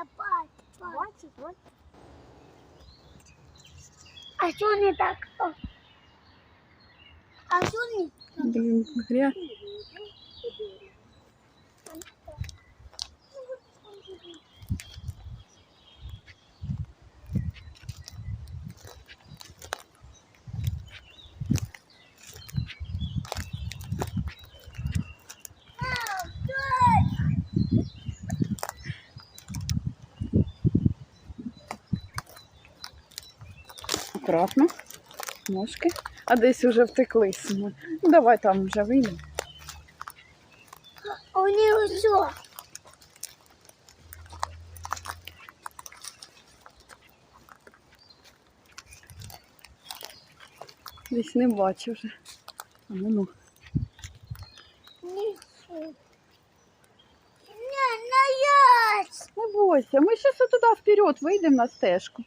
Я бачу. Бачиш, от. А що не так? А що не так? Блін, грязь. Акуратно. Ножки. А десь вже втеклись. Ну давай там вже вийдемо. У нього все. Десь не бачу вже. А ну ну. Не, не бойся, ми ще туди вперед вийдемо на стежку.